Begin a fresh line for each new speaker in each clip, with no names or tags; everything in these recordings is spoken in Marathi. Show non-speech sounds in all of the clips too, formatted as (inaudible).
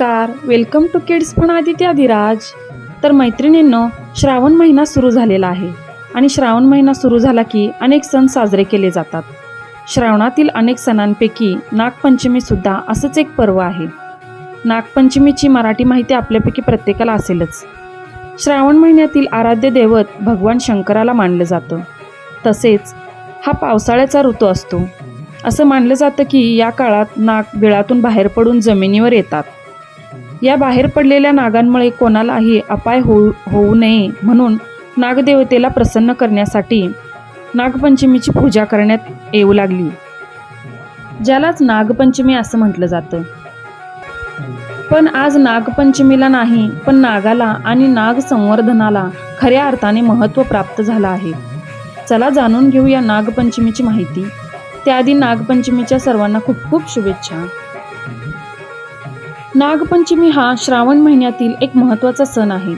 नमस्कार. वेलकम टू किड्स पण आदित्य अधिराज. तर मैत्रिणींनो श्रावण महिना सुरू झालेला आहे. आणि श्रावण महिना सुरू झाला की अनेक सण साजरे केले जातात. श्रावणातील अनेक सणांपैकी नागपंचमीसुद्धा असंच एक पर्व आहे. नागपंचमीची मराठी माहिती आपल्यापैकी प्रत्येकाला असेलच. श्रावण महिन्यातील आराध्य दैवत भगवान शंकराला मानलं जातं. तसेच हा पावसाळ्याचा ऋतू असतो. असं मानलं जातं की या काळात नाग बिळातून बाहेर पडून जमिनीवर येतात. या बाहेर पडलेल्या नागांमुळे कोणालाही अपाय होऊ होऊ नये म्हणून नागदेवतेला प्रसन्न करण्यासाठी नागपंचमीची पूजा करण्यात येऊ लागली. ज्यालाच नागपंचमी असं म्हटलं जातं. पण आज नागपंचमीला नाही पण नागाला आणि नाग संवर्धनाला खऱ्या अर्थाने महत्त्व प्राप्त झालं आहे. चला जाणून घेऊया नागपंचमीची माहिती. त्याआधी नागपंचमीच्या सर्वांना खूप खूप शुभेच्छा. नागपंचमी हा श्रावण महिन्यातील एक महत्त्वाचा सण आहे.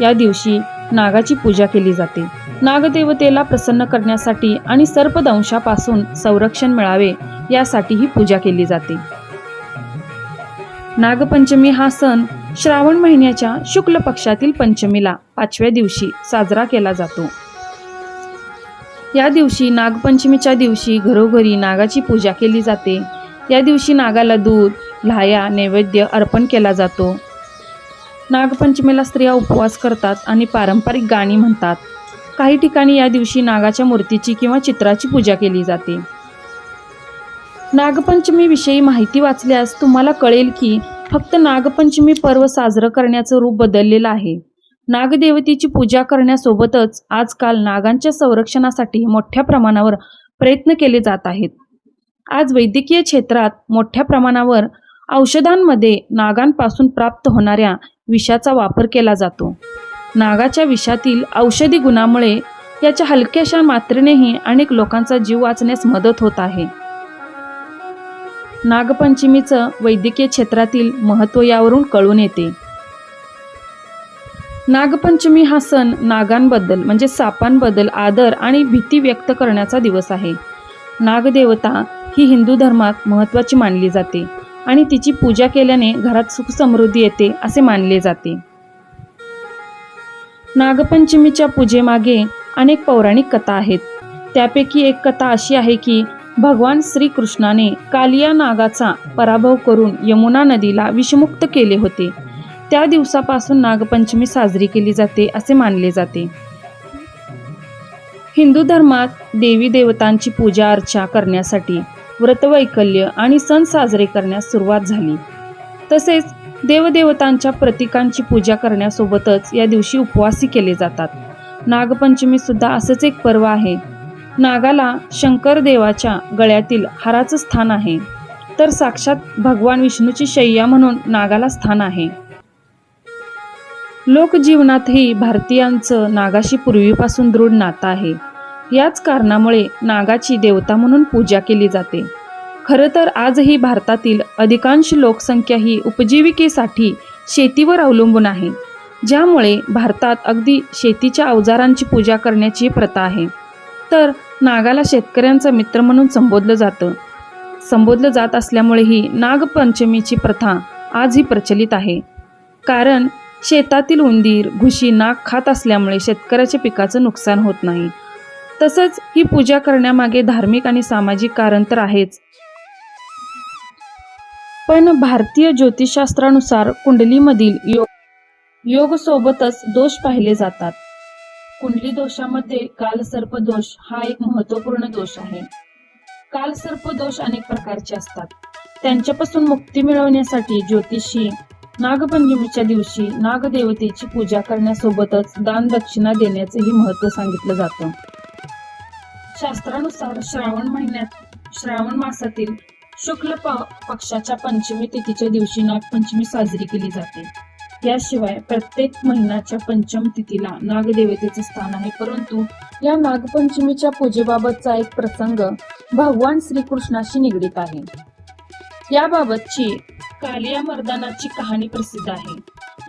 या दिवशी नागाची पूजा केली जाते. नागदेवतेला प्रसन्न करण्यासाठी आणि सर्पदंशापासून संरक्षण मिळावे यासाठी ही पूजा केली जाते. नागपंचमी हा सण श्रावण महिन्याच्या शुक्ल पक्षातील पंचमीला पाचव्या दिवशी साजरा केला जातो. या दिवशी नागपंचमीच्या दिवशी घरोघरी नागाची पूजा केली जाते. या दिवशी नागाला दूध लाह्या नैवेद्य अर्पण केला जातो. नागपंचमीला स्त्रिया उपवास करतात आणि पारंपरिक गाणी म्हणतात. काही ठिकाणी या दिवशी नागाच्या मूर्तीची किंवा चित्राची पूजा केली जाते. नागपंचमीविषयी माहिती वाचल्यास तुम्हाला कळेल की फक्त नागपंचमी पर्व साजरं करण्याचं रूप बदललेलं आहे. नागदेवतेची पूजा करण्यासोबतच आजकाल नागांच्या संरक्षणासाठी मोठ्या प्रमाणावर प्रयत्न केले जात आहेत. आज वैद्यकीय क्षेत्रात मोठ्या प्रमाणावर औषधांमध्ये नागांपासून प्राप्त होणाऱ्या विषाचा वापर केला जातो. नागाच्या विषातील औषधी गुणामुळे याच्या हलक्याशा मात्रेनेही अनेक लोकांचा जीव वाचण्यास मदत होत आहे. नागपंचमीचं वैद्यकीय क्षेत्रातील महत्त्व यावरून कळून येते. नागपंचमी हा सण नागांबद्दल म्हणजे सापांबद्दल आदर आणि भीती व्यक्त करण्याचा दिवस आहे. नागदेवता ही हिंदू धर्मात महत्त्वाची मानली जाते. आणि तिची पूजा केल्याने घरात सुख समृद्धी येते असे मानले जाते. नागपंचमीच्या पूजेमागे अनेक पौराणिक कथा आहेत. त्यापैकी एक कथा अशी आहे की भगवान श्रीकृष्णाने कालिया नागाचा पराभव करून यमुना नदीला विषमुक्त केले होते. त्या दिवसापासून नागपंचमी साजरी केली जाते असे मानले जाते. हिंदू धर्मात देवी देवतांची पूजा अर्चा करण्यासाठी व्रतवैकल्य आणि सण साजरे करण्यास सुरुवात झाली. तसेच देवदेवतांच्या प्रतीकांची पूजा करण्यासोबतच या दिवशी उपवासी केले जातात. नागपंचमी सुद्धा असंच एक पर्व आहे. नागाला शंकर देवाच्या गळ्यातील हाराचं स्थान आहे. तर साक्षात भगवान विष्णूची शय्या म्हणून नागाला स्थान आहे. लोकजीवनातही भारतीयांचं नागाशी पूर्वीपासून दृढ नातं आहे. याच कारणामुळे नागाची देवता म्हणून पूजा केली जाते. खरं तर आजही भारतातील अधिकांश लोकसंख्या ही उपजीविकेसाठी शेतीवर अवलंबून आहे ज्यामुळे भारतात अगदी शेतीच्या अवजारांची पूजा करण्याची प्रथा आहे. तर नागाला शेतकऱ्यांचा मित्र म्हणून संबोधलं जातं. संबोधलं जात असल्यामुळे ही नागपंचमीची प्रथा आजही प्रचलित आहे. कारण शेतातील उंदीर घुशी नाग खात असल्यामुळे शेतकऱ्याच्या पिकाचं नुकसान होत नाही. तसंच ही पूजा करण्यामागे धार्मिक आणि सामाजिक कारण तर आहेच. पण भारतीय ज्योतिषशास्त्रानुसार कुंडलीमधील योग योग सोबतच दोष पाहिले जातात. कुंडली दोषामध्ये कालसर्प दोष हा एक महत्त्वपूर्ण दोष आहे. कालसर्प दोष अनेक प्रकारचे असतात. त्यांच्यापासून मुक्ती मिळवण्यासाठी ज्योतिषी नागपंचमीच्या दिवशी नागदेवतेची पूजा करण्यासोबतच दान दक्षिणा देण्याचेही महत्त्व सांगितलं जातं. शास्त्रानुसार श्रावण महिन्यात श्रावण मासातील शुक्ल प- पक्षाच्या पंचमी तिथीच्या दिवशी नागपंचमी साजरी केली जाते. याशिवाय प्रत्येक महिन्याच्या पंचम तिथीला नागदेवतेचे स्थान आहे. परंतु या नागपंचमीच्या पूजेबाबतचा एक प्रसंग भगवान श्रीकृष्णाशी निगडीत आहे. याबाबतची कालिया मर्दानाची कहाणी प्रसिद्ध आहे.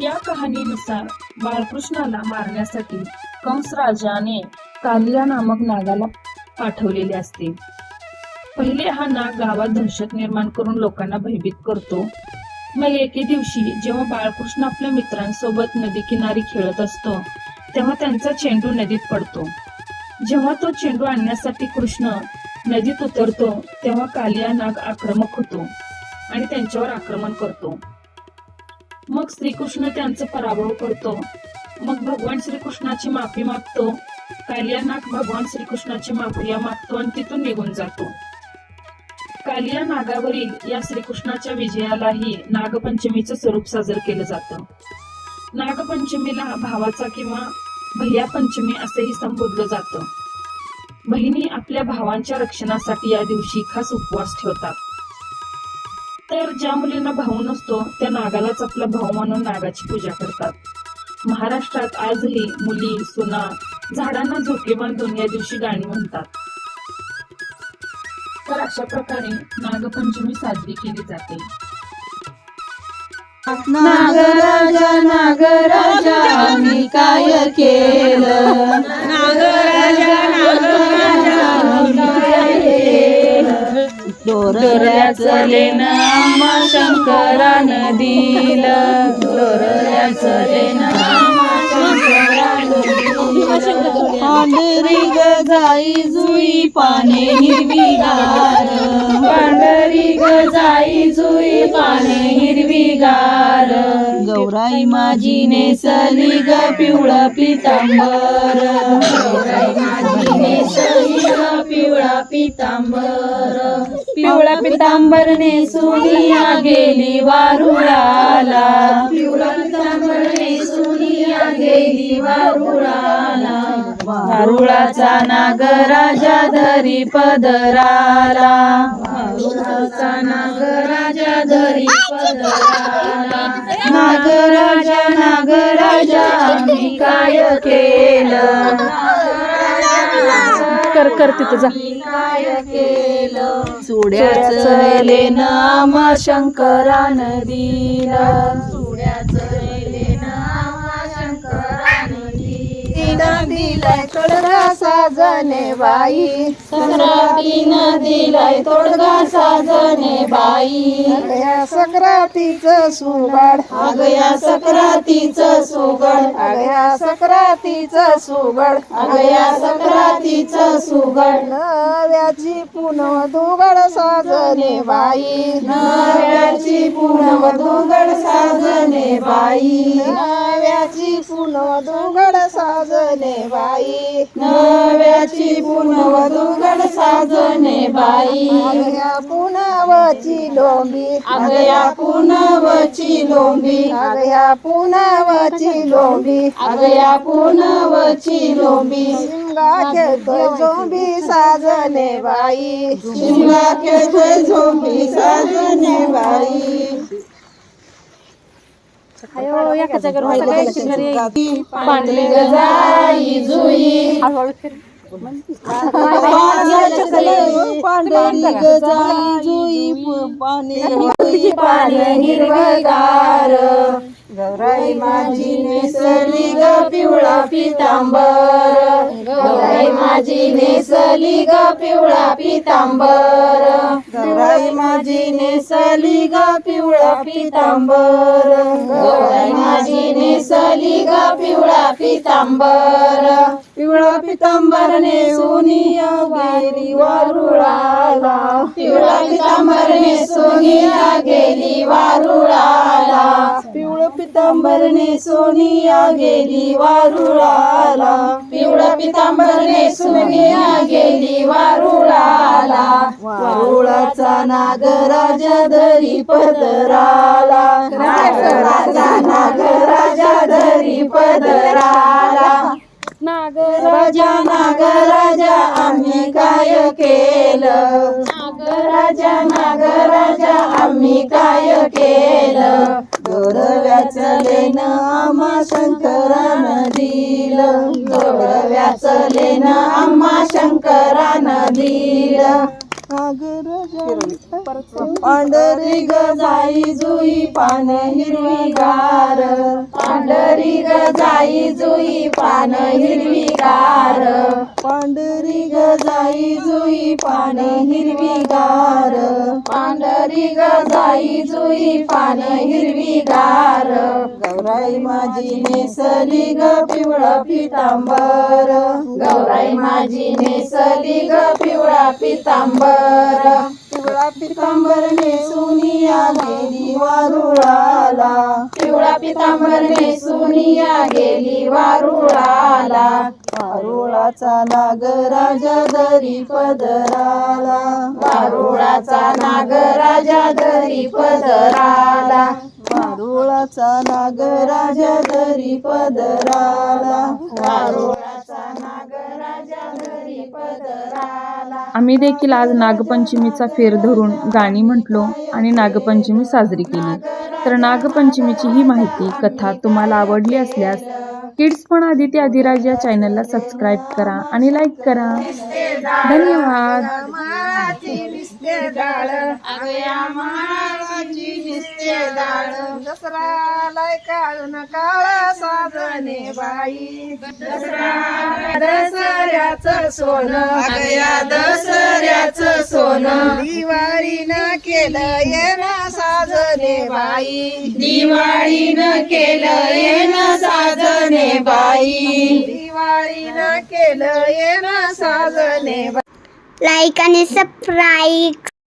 या कहाणीनुसार बाळकृष्णाला मारण्यासाठी कंस राजाने कालिया नामक नागाला पाठवलेले असते. पहिले हा नाग गावात दहशत निर्माण करून लोकांना भयभीत करतो. मग एके दिवशी जेव्हा बाळकृष्ण आपल्या मित्रांसोबत नदी किनारी खेळत असतो तेव्हा त्यांचा चेंडू नदीत पडतो. जेव्हा तो चेंडू आणण्यासाठी कृष्ण नदीत उतरतो तेव्हा कालिया नाग आक्रमक होतो आणि त्यांच्यावर आक्रमण करतो. मग श्रीकृष्ण त्यांचा पराभव करतो. मग भगवान श्रीकृष्णाची माफी मागतो. कालिया नाग भगवान श्रीकृष्णाची माफिया मागतो आणि तिथून निघून जातो. कालिया नागावरील या श्रीकृष्णाच्या विजयालाही नागपंचमीचं स्वरूप साजरं केलं जातं. नागपंचमीला भावाचा किंवा भैया पंचमी असेही संबोधलं जातं. बहिणी आपल्या भावांच्या रक्षणासाठी या दिवशी खास उपवास ठेवतात. तर ज्या मुलींना भाऊ नसतो त्या नागालाच आपला भाऊ म्हणून नागाची पूजा करतात. महाराष्ट्रात आजही मुली सुना झाडांना झोके बांधून या दिवशी गाणी म्हणतात. तर अशा प्रकारे नागपंचमी साजरी केली जाते.
नागराजा नागराजा आम्ही काय केलं? नागराजा नागराजा दोरल्याचं लेणं आम्हा शंकरानं दिलं. दोरल्याचं लेणं जाई जुई पाने हिरवीगार. पांढरी ग जाई जुई पाने हिरवीगार. गौराई माझी नेसली ग पिवळा पितांबर. गौराई माझी नेसली ग पिवळा पितांबर. पिवळा पितांबर गेली वारुळाला. पिवळा पितांबर वारुळाला वारुळाचा नागराजा धरी पदराला. वारुळाचा नागराजा धरी पदराला. नागराजा नागराजा आम्ही काय केलं?
कर कर तिथं जा.
काय केलं? चुड्याचं लेन आम्हा शंकरानं दिलं. दिलं दिलाय तोडगा साजने बाई. सक्रातीनं दिलाय तोडगा साजने बाई.
या सक्रातीचं सुगड.
अगया सक्रातीचं सुगड.
अगया सक्रातीचं सुगड.
अगया सक्रातीचं सुगड.
नव्याची पुनव दुगड साजने बाई.
नव्याची पूनम दुगड साजने बाई
पुनव दुगड साजने बाई.
नव्याची पूनम दुगड साजने बाई.
अगया पुनवची लोंबी.
अगया पुनवची लोंबी.
अगया पुनवची लोंबी.
अगया पुनवची लोंबी.
झोंबी साजने बाई.
झोंबी साजने बाई. पांढरी गजाई जुई.
पांढरी गजाई जुई पाणी (laughs)
पाने हिरवगार. गौराई माझी नेसली ग पिवळा पितांबर. गौराई माझी नेसली ग पिवळा पितांबर. गौराई माझी नेसली ग पिवळा पितांबर. गौराई माझी नेसली ग पिवळा पितांबर. पिवळा पितांबर नेसुनिया पिवळा पितांबर नेसुनिया गेली वारुळाला. पिवळं पितांबरने सोनिया गेली वारुळाला. पिवळं पितांबरने सोनिया गेली वारुळाला. वारुळाचा नागराजा धरी पदराला नागराजा नागराजा धरी पदराला नागराजा नागराजा आम्ही काय केलं? राजा नागराजा नागराजा आम्ही काय केलं? गोरव्याच लेन आम्हा शंकरानं दिलं. गोरव्याच लेणं पांढरी ग जाई जुई पान हिरवीगार. पांढरी जाई जुई पान हिरवीगार. पांढरी जाई जुई पान हिरवीगार. पांढरी जाई जुई पान हिरवीगार.
गौराई माझी नेसली ग पिवळा पितांबर.
गौराई माझी नेसली ग पिवळा पितांबर.
पिवळा पितांबर नेसुनिया गेली वारुळाला.
पिवळा पितांबर नेसुनिया गेली वारुळाला.
वारुळाचा नागराजा दरी पदराला.
वारुळाचा नागराजा दरी पदराला.
वारुळाचा नागराजा दरी पदराला.
वारुळाचा नागराजा दरी पदराला
आम्ही देखील आज नागपंचमीचा फेर धरून गाणी म्हटलो आणि नागपंचमी साजरी केली. तर नागपंचमीची ही माहिती कथा तुम्हाला आवडली असल्यास किड्स पण आदित्य आदिराज या चॅनलला सबस्क्राईब करा आणि लाईक करा. धन्यवाद.
दसरालाय काळून काळा साधने बाई.
दसऱ्याचं सोनं. अगया दसऱ्याचं सोनं.
दिवाळीनं केलं येणं साजने बाई.
दिवाळीनं केलं येणं साजने बाई.
दिवाळीनं केलं येणं साजने बाई.
लाईक आणि सबस्क्राईब